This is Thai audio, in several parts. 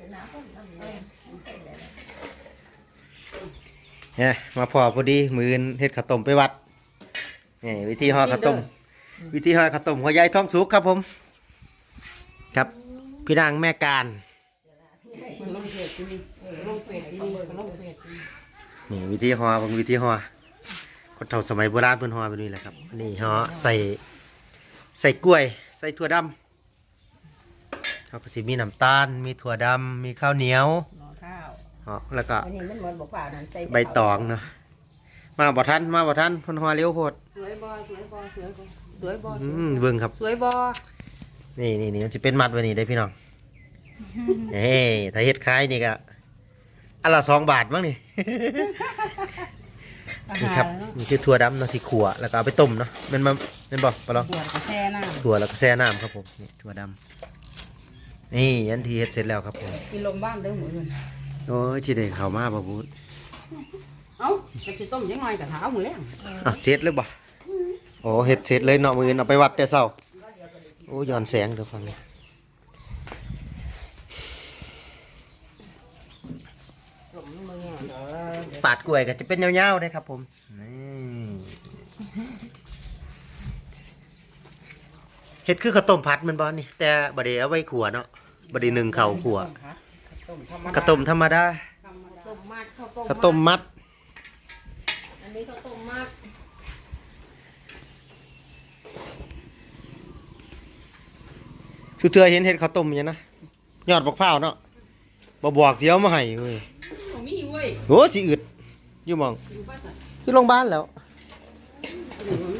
เนี่ยมาพอพอดีมือนเฮ็ดข้าวต้มไปวัดนี่วิธีห่อข้าวต้มวิธีห่อข้าวต้มของยายท้องสุกครับผม ครับพี่นางแม่การมันลงเพจที่นี่ลงเพจที่นี่มันลงเพจที่นี่นี่วิธีห่อเบางวิธีห่อคนเฒ่าสมัยโบราณเพิ่นห่อแบบนี้แหละครับอันนี่ห่อใส่ใส่กล้วย ใส่ถั่วดำ เขาก็สิมีน้ำตาล มีถั่วดำมีข้าวเหนียวรอข้าวห่อแล้วก็วันนี้มันเหมือนบอกว่านั้นใส่ใบตองเนาะมาบ่ทันมาบ่ทันเพิ่นห่อเร็วโพดสวยบอสวยบอสวยบอสวยบออืมเบิ่งครับ สวยบอนี่นี่นี่มันจะเป็นมัดไว้นี่ได้อพี่น้อง เฮ้ถ้าเฮ็ดขายนี่ก็อันละสองบาทมั้งนี่ นี่ครับนี่คือถั่วดำเนาะที่ขัวแล้วก็เอาไปต้มเนาะแมันมาแมันบอกปะลองบวชกาแฟน้ถั่วแล้วก็แช่น้ำครับผมนี่ถั่วดำ นี่ยันทีเฮ็ดเสร็จแล้วครับผมำกินลมบ้านเด้อหมูเลยโอ้ยชิได้เข้าวมาบ่บูดเอ้าจะสิต้มยังไงกับเท้าหมูแรงอะเสร็จเลยบ่โอ้เฮ็ดเสร็จเลยเนาะมื้ออื่นเอาไปวัดแต่เช้าโอ้ย้อนแสงเด้อฟังนี่หลงมือเนี่ยเออปาดกล้วยก็จะเป็นยาวๆเลยครับผมนี่ เฮ็ดคือข้าวต้มผัดแมันบ่นี่ แต่บ่ได้เอาไว้ขัวเนาะบ่ได้นึ่งข้าวขัวต้มธรรมดาข้าวต้มธรรมดาต้มมากข้าวต้มข้าวต้มมัด อันนี้ข้าวต้มมากชุเทือเห็นเห็ดข้าวต้มอย่างนะยอดบักพร้าวเนาะบ่บอกสิเอามาให้เว้ยบ่มีเว้ยโอ้สิอึดอยู่หมองอยู่บ้านน่ะคือโรงพยาบาลแล้วอยู่บ้าน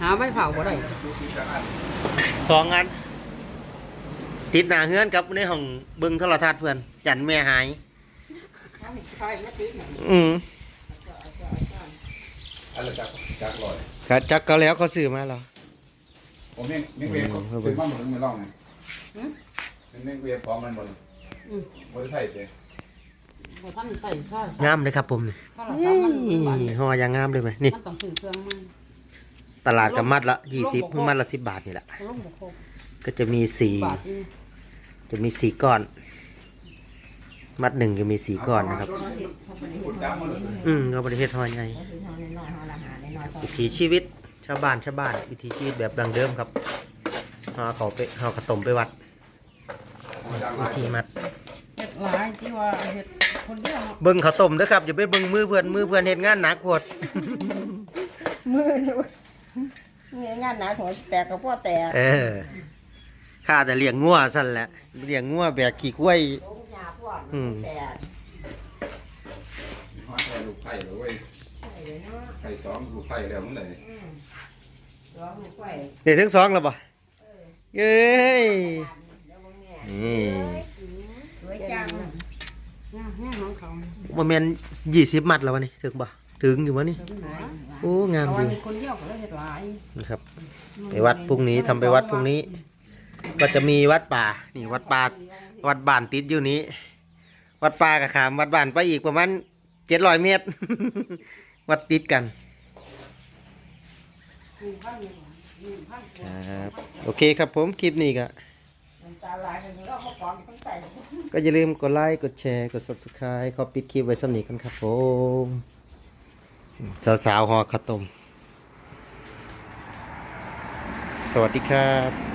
หาใบเผาบ่ได้สองอัน ติดหน้าเฮือนกับในห้องเบิ่งโทรทัศน์เพื่อนยันแม่หายเขาไม่ใช่ไม่ติดน่ะอืมอะไรจากจากลอยก็จักก็แล้วเขาซื้อมาแล้วผมยังยังเวียนก็ซื้อมาหมดเลยไม่ลองไงเป็นยังเวียนพร้อมมันหมดบริษัทเจ๊บ่ท่านใส่ข้าวงามเลยครับผมนี่ข้าวละสามมันบาทนี่ห่ออย่างงามเลยไหมนี่มันต้องซื้อเครื่องมัน ตลาดกับมัดละยี่สิบมัดละสิบบาทนี่แหละ ลงบ่ครบก็จะมีสี่บาทนี่จะมีสี่ก้อน มัดหนึ่งจะมีสี่ก้อนนะครับจ้างมาเลยอืมเราบริเทศหอยไงก็คือทำน้อยๆห่อละหาน้อยๆพอวิถีชีวิตชาวบ้านชาวบ้านวิถีชีวิตแบบดังเดิมครับหาเขาไปหาขาวต้มไปวัดวิธีมัด เฮ็ดหลายที่ว่าเฮ็ดคนเดียวเนาะเบิ้งข้าวต้มเด้อครับอย่าไปเบิ้งมือเพื่อนมือเพื่อนเฮ็ดงานหนักโพดมือเนี่ยเว้ย เนี่ยงานหนาหัวแตกกับพ่อแตกเออข้าแต่เลี้ยงงัวสั่นแหละเลี้ยงงัวแบกขี้กล้วยโอ้ยยาพ่ออืมแตกห้อยแค่ลูกไข่เลยเว้ยใช่เลยเนาะไข่สองลูกไข่แล้วมันเลยอืมร้องลูกไข่เดี๋ยวทั้งสองแล้วบ่เอ้ยเดี๋ยวมึงเนี่ยนี่สวยจังย่าแห้งของเขาบ่แม่นยี่สิบมัดแล้ววะนี่ถึงบ่ ถึงอยู่วะนี่เดี๋ยวไปไหนโอ้ งามเอาจไว้ริงมีคนเดียวก็เลยเฮ็ดหลายนะครับ ไปวัดพรุ่งนี้ทำไปวัดพรุ่งนี้ ก็จะมีวัดป่า นี่วัดป่า วัดบ้านติดอยู่นี้ วัดป่ากับขาม วัดบ้านไปอีกประมาณเจ็ดร้อยเมตร วัดติดกันหนึ่งพันหนึ่งหนึ่งพันครับ โอเคครับผม คลิปนี้ก็น้ำตาไหลกันอยู่แล้วเขาปอนตั้งแต่ก็อย่าลืมกดไลค์ กดแชร์ กด subscribe ขอปิดคลิปไว้สำนีกันครับผม สาวๆหอข้าวต้มสวัสดีครับ